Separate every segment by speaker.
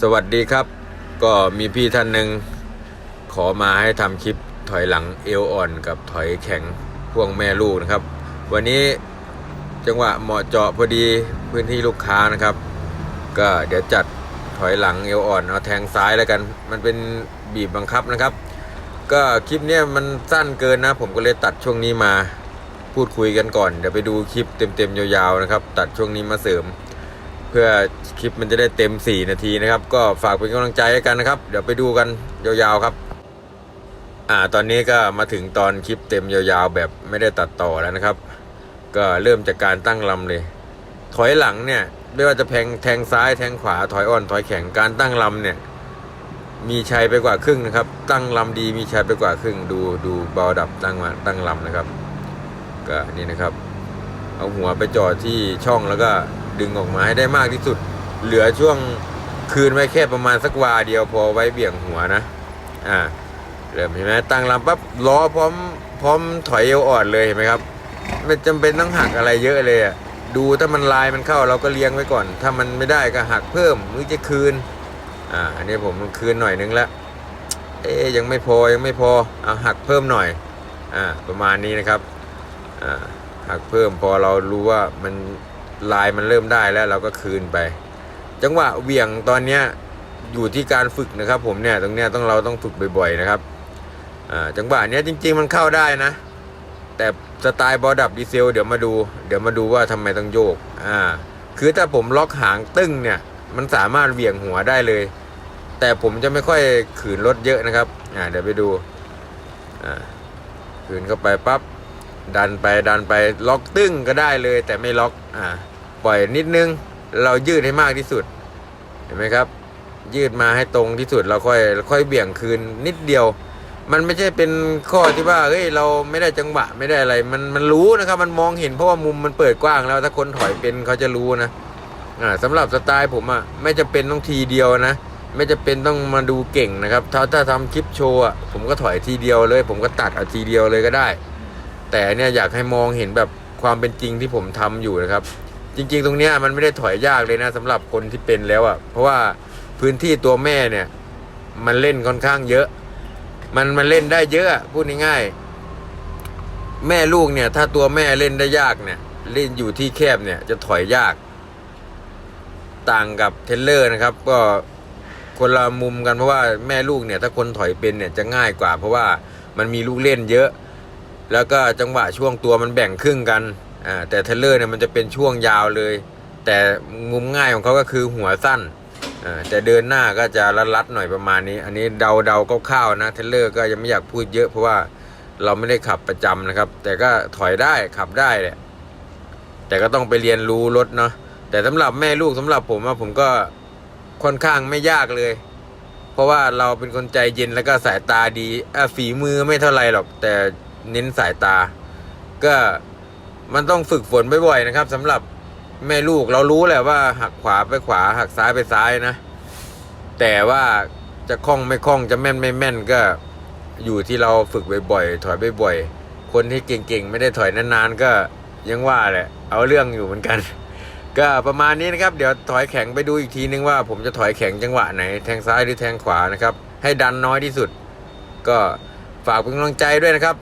Speaker 1: สวัสดีครับ ก็มีพี่ท่านหนึ่งขอมาให้ทำคลิปถอยหลังเอวอ่อนกับถอยแข็งพ่วงแม่ลูกนะครับ วันนี้จังหวะเหมาะเจาะพอดีพื้นที่ลูกค้านะครับ ก็เดี๋ยวจัดถอยหลังเอวอ่อนเอาแทงซ้ายแล้วกัน มันเป็นบีบบังคับนะครับ ก็คลิปเนี้ยมันสั้นเกินนะ ผมก็เลยตัดช่วงนี้มาพูดคุยกันก่อน เดี๋ยวไปดูคลิปเต็มๆยาวๆนะครับ ตัดช่วงนี้มาเสริม เพื่อคลิปมันจะได้เต็ม 4 นาทีนะครับ ก็ฝากเป็นกำลังใจกันนะครับ เดี๋ยวไปดูกันยาวๆครับ อ่าตอนนี้ก็มาถึงตอนคลิปเต็มยาวๆ แบบไม่ได้ตัดต่อแล้วนะครับ ก็เริ่มจากการตั้งลำเลย ถอยหลังเนี่ยไม่ว่าจะแทงแทงซ้ายแทงขวาถอยอ่อนถอยแข็งการตั้งลำเนี่ย มีชัยไปกว่าครึ่งนะครับ ตั้งลำดีมีชัยไปกว่าครึ่ง ดูดูเบาดับตั้งมาตั้งลำนะครับ ก็นี่นะครับ เอาหัวไปจอดที่ช่องแล้วก็ ดึงออกมาให้ได้มากที่สุด เหลือช่วงคืนไว้แค่ประมาณสักวาเดียวพอไว้เบี่ยงหัวนะ อ่าเริ่มเห็นไหมตั้งลำปั๊บล้อพร้อมพร้อมถอยเอวอ่อนเลยเห็นไหมครับ ไม่จำเป็นต้องหักอะไรเยอะเลยอะดูถ้ามันลายมันเข้าเราก็เลี้ยงไว้ก่อน ถ้ามันไม่ได้ก็หักเพิ่มหรือจะคืนอ่าอันนี้ผมคืนหน่อยนึงแล้วเอ๊ยยังไม่พอยังไม่พอเอาหักเพิ่มหน่อยอ่าประมาณนี้นะครับอ่าหักเพิ่มพอเรารู้ว่ามัน ลายมันเริ่มได้แล้วเราก็คืนไป จังหวะเหวี่ยงตอนเนี้ยอยู่ที่การฝึกนะครับ ผมเนี่ยตรงเนี้ยต้องเราต้องฝึกบ่อย ๆ นะครับอ่าจังหวะเนี้ยจริง ๆ มันเข้าได้นะ แต่สไตล์บอดับดีเซลเดี๋ยวมาดู เดี๋ยวมาดูว่าทำไมต้องโยกอ่าคือถ้าผมล็อกหางตึ้งเนี่ย มันสามารถเหวี่ยงหัวได้เลย แต่ผมจะไม่ค่อยขืนรถเยอะนะครับอ่าเดี๋ยวไปดูอ่าขืนเข้าไปปั๊บดันไปดันไปล็อกตึ้งก็ได้เลยแต่ไม่ล็อกอ่า ปล่อยนิดนึง เรายืดให้มากที่สุด เห็นไหมครับ ยืดมาให้ตรงที่สุดเราค่อยค่อยเบี่ยงคืนนิดเดียว มันไม่ใช่เป็นข้อที่ว่าเฮ้ยเราไม่ได้จังหวะไม่ได้อะไร มันมันรู้นะครับ มันมองเห็นเพราะว่ามุมมันเปิดกว้างแล้วถ้าคนถอยเป็นเขาจะรู้นะอ่าสำหรับสไตล์ผมอะไม่จะเป็นต้องทีเดียวนะไม่จะเป็นต้องมาดูเก่งนะครับ ถ้าถ้าทำคลิปโชว์อะผมก็ถอยทีเดียวเลย ผมก็ตัดเอาทีเดียวเลยก็ได้ แต่เนี่ยอยากให้มองเห็นแบบความเป็นจริงที่ผมทำอยู่นะครับ จริง ๆ ตรงเนี้ยมันไม่ได้ถอยยากเลยนะสำหรับคนที่เป็นแล้วอะ เพราะว่าพื้นที่ตัวแม่เนี่ย มันเล่นค่อนข้างเยอะ มันมันเล่นได้เยอะพูดง่ายๆแม่ลูกเนี่ย ถ้าตัวแม่เล่นได้ยากเนี่ย เล่นอยู่ที่แคบเนี่ย จะถอยยาก ต่างกับเทเลอร์นะครับ ก็คนละมุมกันเพราะว่าแม่ลูกเนี่ย ถ้าคนถอยเป็นเนี่ยจะง่ายกว่า เพราะว่ามันมีลูกเล่นเยอะ แล้วก็จังหวะช่วงตัวมันแบ่งครึ่งกัน อ่าแต่เทเลอร์เนี่ยมันจะเป็นช่วงยาวเลย แต่มุมง่ายของเขาก็คือหัวสั้นอ่าแต่เดินหน้าก็จะรัดๆหน่อยประมาณนี้ อันนี้เดาเดาๆคร่าวๆนะเทเลอร์ก็ยังไม่อยากพูดเยอะเพราะว่าเราไม่ได้ขับประจำนะครับ แต่ก็ถอยได้ขับได้แหละแต่ก็ต้องไปเรียนรู้รถเนาะแต่สำหรับแม่ลูกสำหรับผมอะผมก็ค่อนข้างไม่ยากเลย เพราะว่าเราเป็นคนใจเย็นแล้วก็สายตาดีอะฝีมือไม่เท่าไรหรอก แต่เน้นสายตา ก็ มันต้องฝึกฝนบ่อยๆนะครับสำหรับแม่ลูกเรารู้แหละว่าหักขวาไปขวา หักซ้ายไปซ้ายนะ แต่ว่าจะคล่องไม่คล่องจะแม่นไม่แม่นก็อยู่ที่เราฝึกบ่อยๆถอยบ่อยๆคนที่เก่งๆ ไม่ได้ถอยนานๆก็ยังว่าแหละ เอาเรื่องอยู่เหมือนกัน ก็ประมาณนี้นะครับ เดี๋ยวถอยแข็งไปดูอีกทีนึงว่า ผมจะถอยแข็งจังหวะไหน แทงซ้ายหรือแทงขวานะครับ ให้ดันน้อยที่สุด ก็ฝากเป็นกำลังใจด้วยนะครับ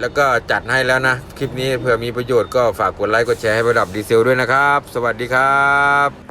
Speaker 1: แล้วก็จัดให้แล้วนะ คลิปนี้เผื่อมีประโยชน์ก็ฝากกดไลค์กดแชร์ให้ประดับดีเซลด้วยนะครับ สวัสดีครับ